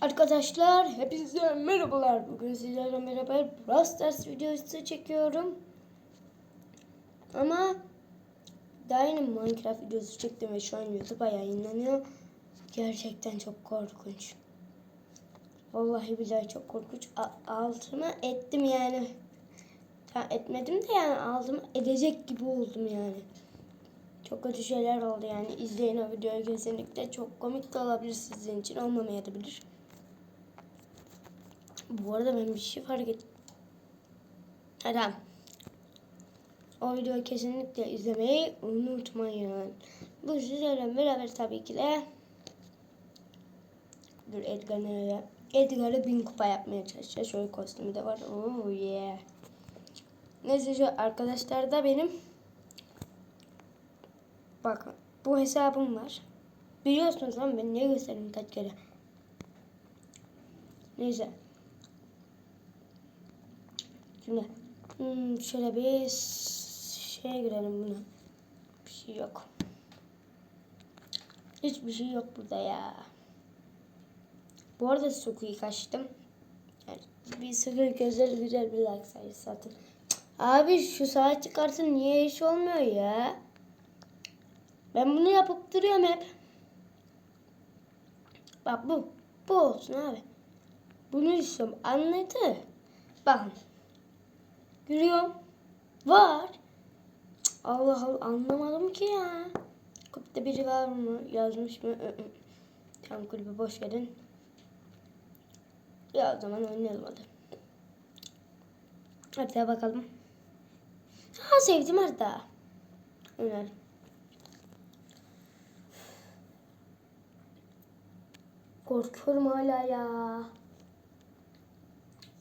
Arkadaşlar hepinize merhabalar. Bugün sizlerle beraber Brawl Stars videosu çekiyorum. Ama daha yeni Minecraft videosu çektim ve şu an YouTube'a yayınlanıyor. Gerçekten çok korkunç. Vallahi billahi çok korkunç. A- altıma ettim yani. Ta etmedim de yani altıma edecek gibi oldum yani. Çok kötü şeyler oldu yani. İzleyin o videoyu kesinlikle. Çok komik de olabilir sizin için. Olmamayabilir. Bu arada ben bir şey fark ettim. Tamam. O videoyu kesinlikle izlemeyi unutmayın. Bu sizlerle beraber tabii ki de Dur Edgar nereye? Edgar'ı bin kupa yapmaya çalışacağız. Şöyle kostümü de var. Oh yeah. Neyse şu arkadaşlar da benim Bakın bu hesabım var. Biliyorsunuz lan ben niye göstereyim kaç kere. Neyse. Şimdi hmm, şöyle bir şeye girelim buna. Bir şey yok. Hiçbir şey yok burada ya. Bu arada iyi kaçtım. Yani bir sıfır güzel güzel bir like sayısı. Abi şu saat çıkarsın niye iş olmuyor ya? Ben bunu yapıp duruyorum hep. Bak bu. Bu olsun abi. Bunu istiyorum. Anladı. Bakın. Görüyorum. Var. Allah Allah anlamadım ki ya. Kulüpte biri var mı? Yazmış mı? Tamam kulübe boş verin. Ya o zaman oynayalım hadi. Hadi bakalım. Ha sevdim harita. Oynayalım. Korkuyorum hala ya.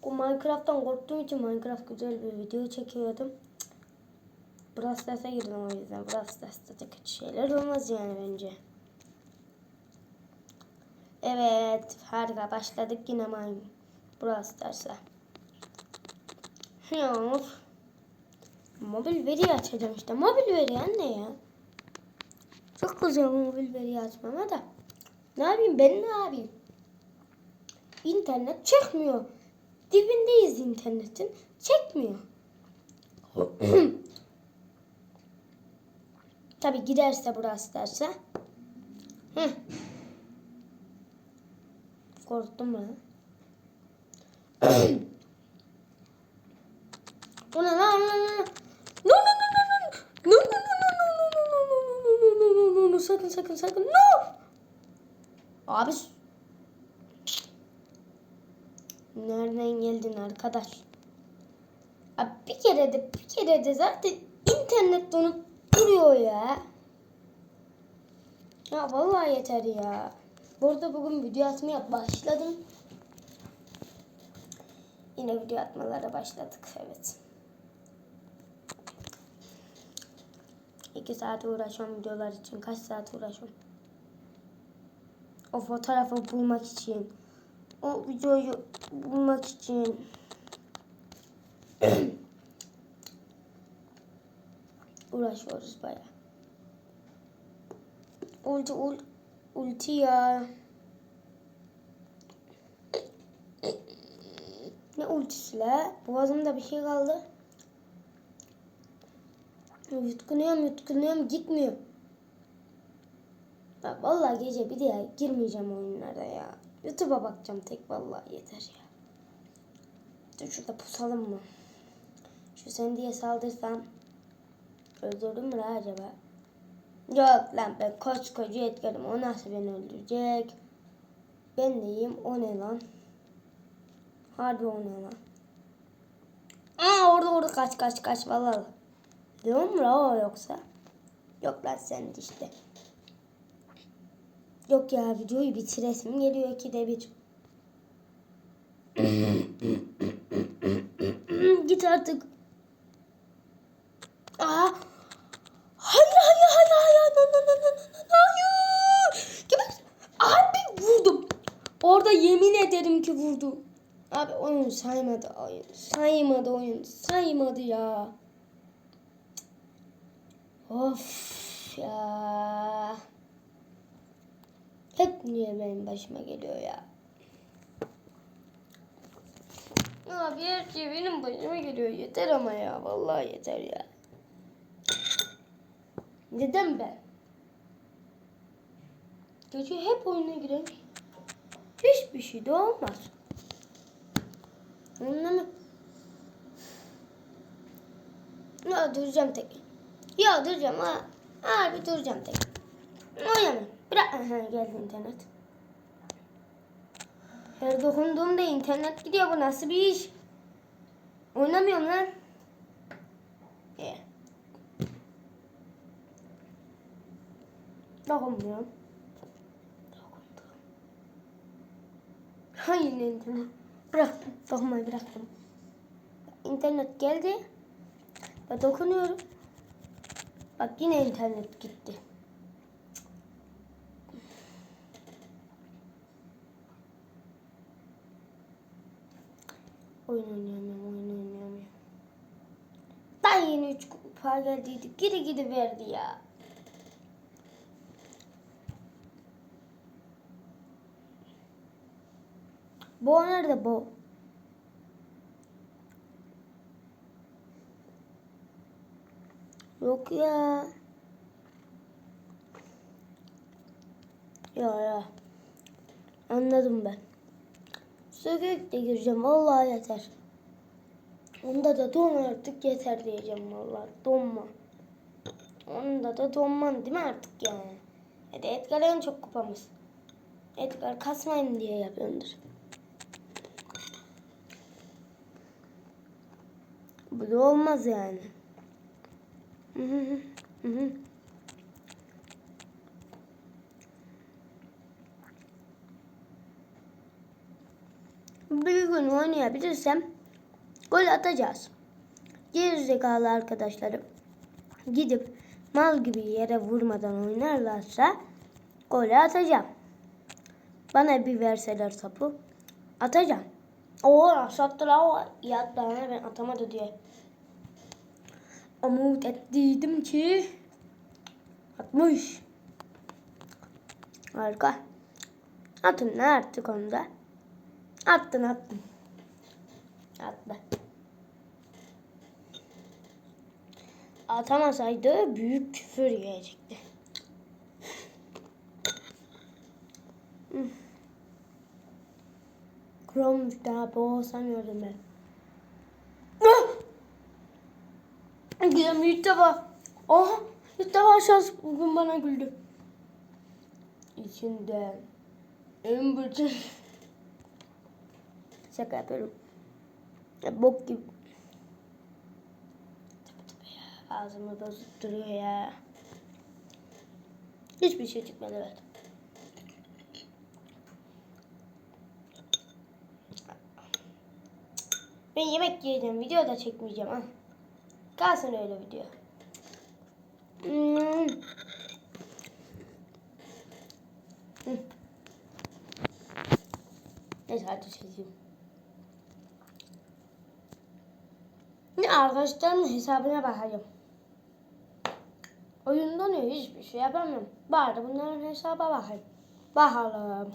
O Minecraft'tan korktuğum için Minecraft güzel bir video çekiyordum. Brawl Stars'a girdim o yüzden. Brawl Stars'ta da kötü şeyler olmaz yani bence. Evet harika başladık yine Mine Brawl Stars'a. Of. Mobil veri açacağım işte. Mobil veri anne ya. Çok kızıyorum mobil veri açmama da. Ne yapayım ben ne yapayım? İnternet çekmiyor. Dibindeyiz internetin. Çekmiyor. Tabi giderse burası derse. Heh. Korktum ben. O ne lan lan? No no no no no. No no no no no no no no no no no no no sakın sakın sakın no. Abi Nereden geldin arkadaş? Abi bir kere de bir kere de zaten internet donup duruyor ya. Ya vallahi yeter ya. Burada bugün video atmaya başladım. Yine video atmalara başladık evet. İki saat uğraşıyorum videolar için. Kaç saat uğraşıyorum? O fotoğrafı bulmak için. O videoyu bulmak için. Uğraşıyoruz baya. Ulti ul, ulti ya. Ne ultisi la? Boğazımda bir şey kaldı. Yutkunuyorum yutkunuyorum gitmiyor. Ya vallahi gece bir de girmeyeceğim oyunlara ya. YouTube'a bakacağım tek vallahi yeter ya. Dur şurada pusalım mı? Şu sen diye saldırsam öldürdüm mü acaba? Yok lan ben koskoca etkerim. O nasıl beni öldürecek? Ben deyim o ne lan? Harbi o ne lan? Aa orada orada kaç kaç kaç vallahi. Leon mu o yoksa? Yok lan sen işte. Yok ya videoyu bitiresim geliyor ikide bir. Git artık. Aa. Hayır hayır hayır hayır. No, no, no, no, no, hayır. Geber. Abi vurdum. Orada yemin ederim ki vurdum. Abi oyun saymadı oyun. Saymadı oyun. Saymadı ya. Of ya. Hep niye benim başıma geliyor ya? abi her şey benim başıma geliyor. Yeter ama ya. Vallahi yeter ya. Neden ben? Gece hep oyuna giren hiçbir şey de olmaz. Onunla mı? Ya duracağım tek. Ya duracağım ha. Abi duracağım tek. Oynama. Bırak. Aha, geldi internet. Her dokunduğumda internet gidiyor. Bu nasıl bir iş? Oynamıyorum lan. Ee. Dokunmuyorum. Dokundum. Hayır internet. Bıraktım. Dokunmayı bıraktım. İnternet geldi. Ben dokunuyorum. Bak yine internet gitti. Oyun oynayamıyorum, oyun oynayamıyorum. Daha yeni 3 kupa geldiydi. Geri gidi verdi ya. Bo nerede Bo? Yok ya. Ya ya. Anladım ben. Sökekle gireceğim. Vallahi yeter. Onda da don artık yeter diyeceğim vallahi. Donma. Onda da donman değil mi artık yani? Hadi Edgar en çok kupamız. Edgar kasmayayım diye yapıyordur. Bu da olmaz yani. Hı hı hı. Bir gün oynayabilirsem gol atacağız. Gerizekalı arkadaşlarım gidip mal gibi yere vurmadan oynarlarsa gol atacağım. Bana bir verseler topu atacağım. Oo sattılar o yattı ben atamadı diye. Umut ettiydim ki atmış. Harika. Atın ne artık onda? Attın attın. Attı. Atamasaydı büyük küfür yiyecekti. Chrome daha boğ sanıyordum ben. Gidelim Yiğit'e Oh! Yiğit'e şans bugün bana güldü. İçinde en bütün Şaka yapıyorum. Ya, bok gibi. Ağzımı bozup duruyor ya. Hiçbir şey çıkmadı evet. Ben yemek yiyeceğim. Video da çekmeyeceğim ha. Kalsın öyle video. Hmm. Hı. Neyse hadi çekeyim. Ne arkadaşlarımın hesabına bakacağım. Oyunda ne hiçbir şey yapamıyorum. Bari bunların hesaba bakayım. Bakalım.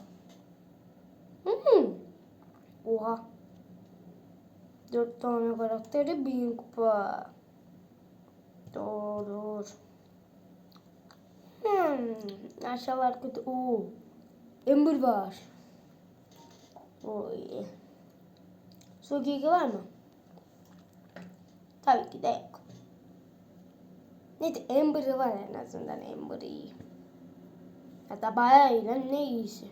Hmm. Oha. Dört tane karakteri bin kupa. Doğru. Hmm. Aşağılar kötü. Oo. Ember var. Oy. Sugigi var mı? Tabii ki de yok. Neyse Amber'ı var en azından Amber'ı iyi. Hatta bayağı iyi lan ne iyisi.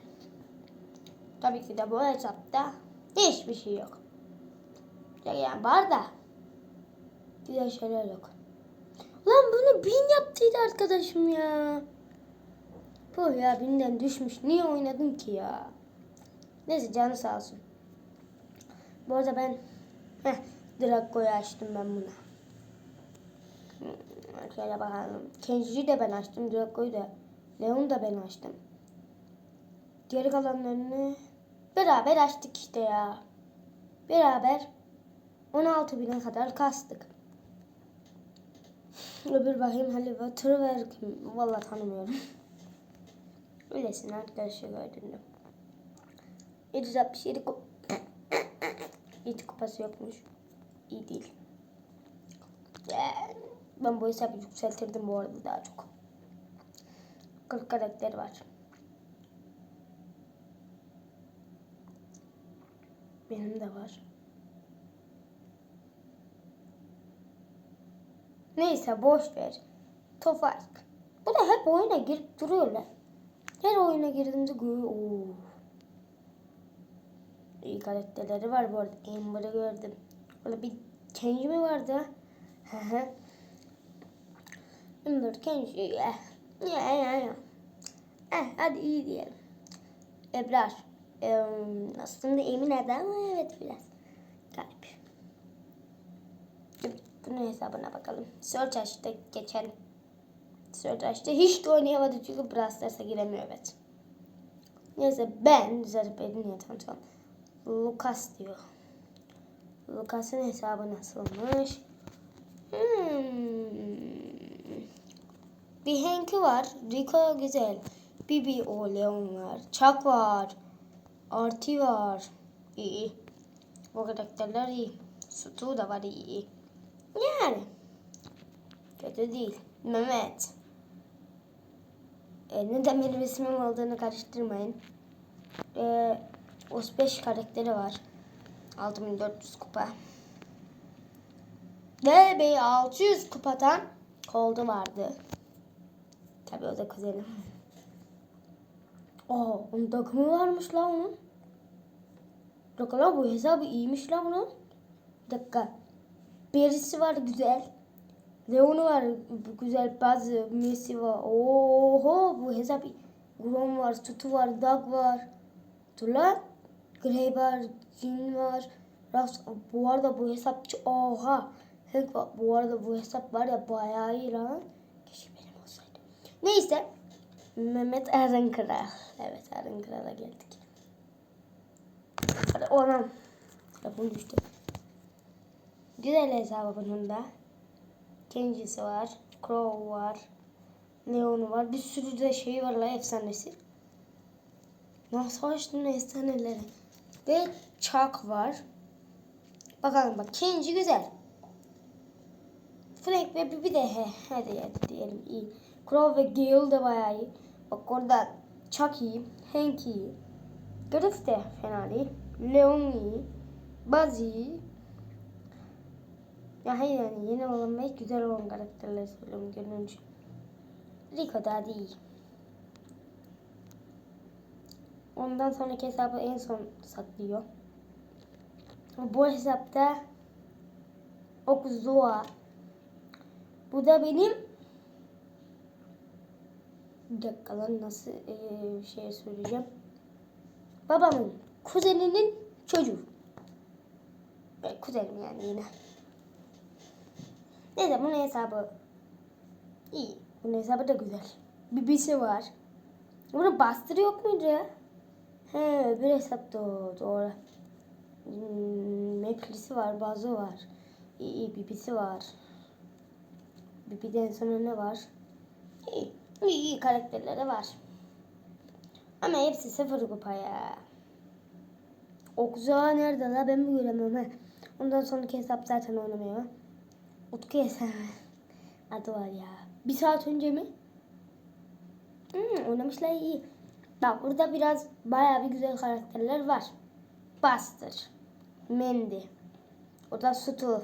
Tabii ki de bu hesapta hiçbir şey yok. Yani var da güzel şeyler yok. Lan bunu bin yaptıydı arkadaşım ya. Bu ya binden düşmüş. Niye oynadım ki ya? Neyse canı sağ olsun. Bu arada ben heh, Draco'yu açtım ben buna. Hmm, Şöyle bakalım. Kenji'yi de ben açtım. Draco'yu da. Leon'u da ben açtım. Geri kalanlarını beraber açtık işte ya. Beraber 16 bine kadar kastık. Öbür bakayım Haliva Trevor kim? Valla tanımıyorum. Öylesin arkadaşı gördüm. 767 ko- Hiç kupası yokmuş. İyi değil. Ben bu hesabı yükseltirdim bu arada daha çok. 40 karakter var. Benim de var. Neyse boş ver. Tofaş. Bu da hep oyuna girip duruyorlar. Her oyuna girdiğimde görüyor. Oo. İyi karakterleri var bu arada. Amber'ı gördüm. Böyle bir Kenji mi vardı? Hı hı. Amber, Kenji. Ya. Ya ya ya. Eh, hadi iyi diyelim. Ebrar. Ee, aslında emin eder ama evet biraz. Garip. Bunun hesabına bakalım. Search açtı geçelim. Search açtı. Hiç de oynayamadı çünkü Brawl Stars'a giremiyor evet. Neyse ben Zarip'in niye tanıtıyorum. Lucas diyor. Lucas'ın hesabı nasılmış? Hmm. Bir Hank'i var. Rico güzel. Bibi o Leon var. Chuck var. Artie var. İyi. O karakterler iyi. Stu da var iyi. Yani. Kötü değil. Mehmet. E, neden benim ismim olduğunu karıştırmayın. E, 35 karakteri var. 6400 kupa. Ve bir 600 kupadan koldu vardı. Tabii o da kuzenim. Aa, onun takımı varmış la onun. Bir dakika bu hesabı iyiymiş la bunun. Bir dakika. Birisi var güzel. Leon'u var güzel bazı Messi var. Oho bu hesap. Grom var, Tutu var, Doug var. Dur lan. Grey var, Jin var. Ras bu arada bu hesap ç- oha. Hank var. Bu arada bu hesap var ya bayağı iyi lan. Keşke benim olsaydı. Neyse. Mehmet Eren Kral. Evet Eren Kral'a geldik. Hadi ona. Telefon düştü. Güzel hesabı bunun da. Kenji'si var. Crow var. Leon var. Bir sürü de şey var la efsanesi. Nasıl açtın efsaneleri? Ve Chuck var. Bakalım bak Kenji güzel. Frank ve Bibi de he, hadi hadi diyelim iyi. Crow ve Gale de bayağı iyi. Bak orada Chuck iyi. Hank iyi. Griff de fena değil. Leon iyi. Buzz iyi. Ya hayır yani yeni olan ve güzel olan karakterleri söylüyorum görünüş. Rico daha değil. Ondan sonraki hesabı en son saklıyor. Bu hesapta Okuzua. Bu da benim bir dakika lan nasıl ee, şey söyleyeceğim. Babamın kuzeninin çocuğu. Ben kuzenim yani yine. Neyse bunun hesabı iyi. Bunun hesabı da güzel. Bibisi var. Bunun bastırı yok muydu ya? He öbür hesapta o doğru. Hmm, Maplisi var, bazı var. İyi, bibisi var. Bibiden sonra ne var? İyi, iyi, iyi karakterleri var. Ama hepsi sıfır kupa ya. Okza nerede la ben mi göremiyorum he. Ondan sonraki hesap zaten oynamıyor. Utku hesabı. Adı var ya. Bir saat önce mi? Hmm, oynamışlar iyi. Bak burada biraz bayağı bir güzel karakterler var. Buster, Mandy, o da Stu,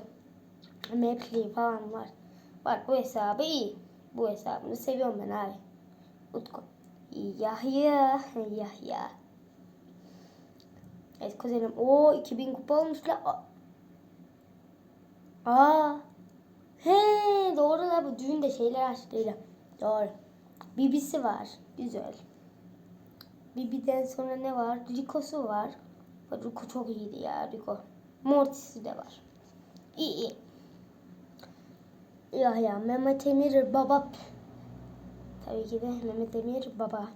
Mapley falan var. Var bu hesabı iyi. Bu hesabını seviyorum ben abi. Utku. Yahya, Yahya. Evet kuzenim. O 2000 kupa olmuş la. Aa. He doğru la bu düğünde şeyler açtıyla. Doğru. Bibisi var. Güzel. Bibi'den sonra ne var? Rico'su var. Rico çok iyiydi ya Rico. Mortis'i de var. İyi iyi. Ya ya Mehmet Emir baba. Tabii ki de Mehmet Emir baba.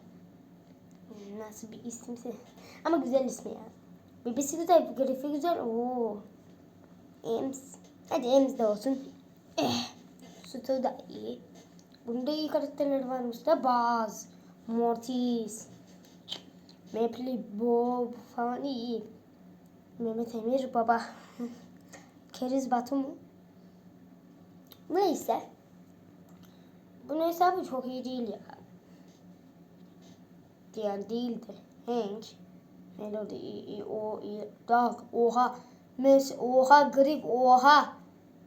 Nasıl bir isimse. Ama güzel ismi ya. Bibisi güzel, grafiği güzel. Oo. Ems. Hadi Ems de olsun. Eh. Sütü da iyi. Bunda iyi karakterler varmış da Buzz, Mortis, Maple Bob falan iyi iyi. Mehmet Emir Baba. Keriz Batu mu? Neyse. Bunun hesabı çok iyi değil ya. Yani değildi. Hank. Melody, i, i, o, i, Dark, oha. Mes, oha, Grip, oha.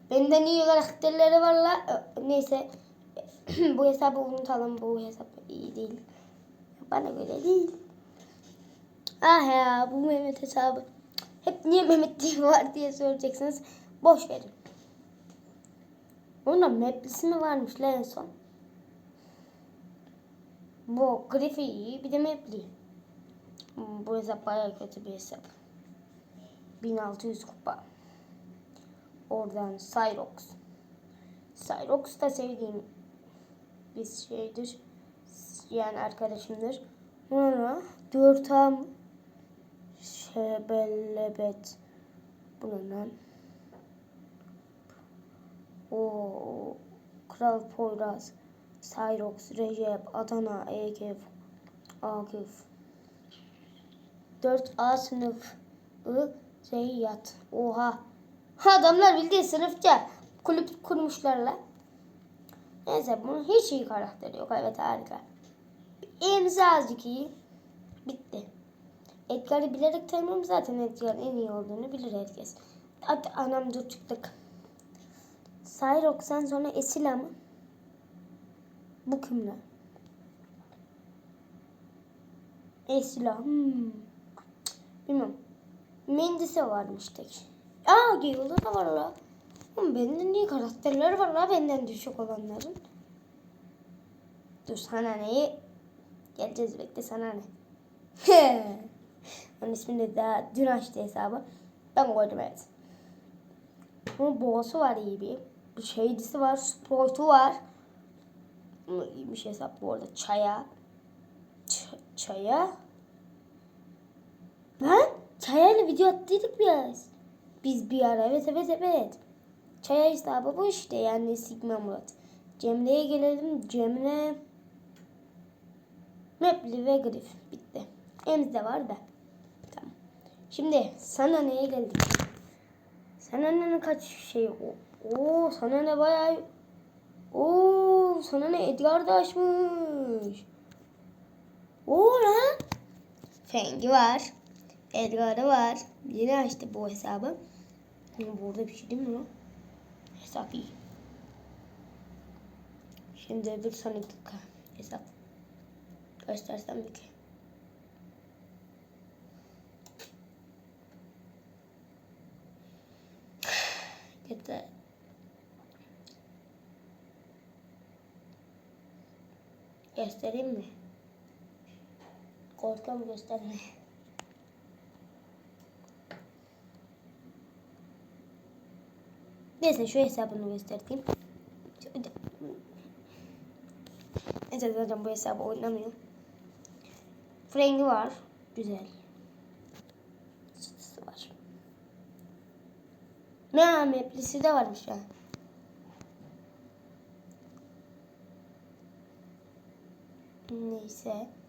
Benden iyi karakterleri var la. Neyse. bu hesabı unutalım. Bu hesap iyi değil. Bana göre değil. Ah ya bu Mehmet hesabı. Hep niye Mehmet diye var diye soracaksınız. Boş verin. Onun maplisi mi varmış la en son? Bu Griff'i iyi bir de mapli. Hmm, Bu hesap bayağı kötü bir hesap. 1600 kupa. Oradan Cyrox. Cyrox da sevdiğim bir şeydir. Yani arkadaşımdır. Sonra Dörtam Şebellebet. Bu ne lan? O Kral Poyraz. Cyrox, Recep, Adana, Egef, Akif. 4A sınıfı Zeyyat. Oha. Adamlar bildiği sınıfça kulüp kurmuşlar lan. Neyse bunun hiç iyi karakteri yok. Evet harika. İmza azıcık iyi. Bitti. Edgar'ı bilerek tanımam zaten Edgar'ın en iyi olduğunu bilir herkes. Hadi anam dur çıktık. Cyrox'tan sonra Esila mı? Bu kimler? Esila. Hmm. Bilmem. Mendise varmış tek. Aa Gale'da da var la. Oğlum benden iyi karakterler var la benden düşük olanların. Dur sana neyi? Geleceğiz bekle sana ne? Onun ismini daha dün açtı hesabı. Ben koydum evet. Bunun boğası var iyi bir. Bir şeydisi var. Sprite'u var. Bu iyiymiş hesap bu arada. Çaya. Ç- çaya. Lan çayayla video attıydık biraz. Biz bir ara evet evet evet. Çaya hesabı bu işte yani Sigma Murat. Cemre'ye gelelim. Cemre Mapli ve Grif. Bitti. Emzde var da. Şimdi sana neye geldik? Sana ne kaç şey? Oo sana ne bayağı Oo sana ne Edgar da açmış. Oo lan. Fengi var. Edgar'ı var. Yine açtı bu hesabı. Ama burada bir şey değil mi lan? Hesap iyi. Şimdi bir sonraki hesap. Göstersem bir ki. Yeter. Göstereyim mi? Korkuyorum gösterme. Neyse şu hesabını göstereyim. Neyse zaten bu hesabı oynamıyor. Frengi var. Güzel. Çıtısı var. Ne meplisi de varmış ya. Neyse.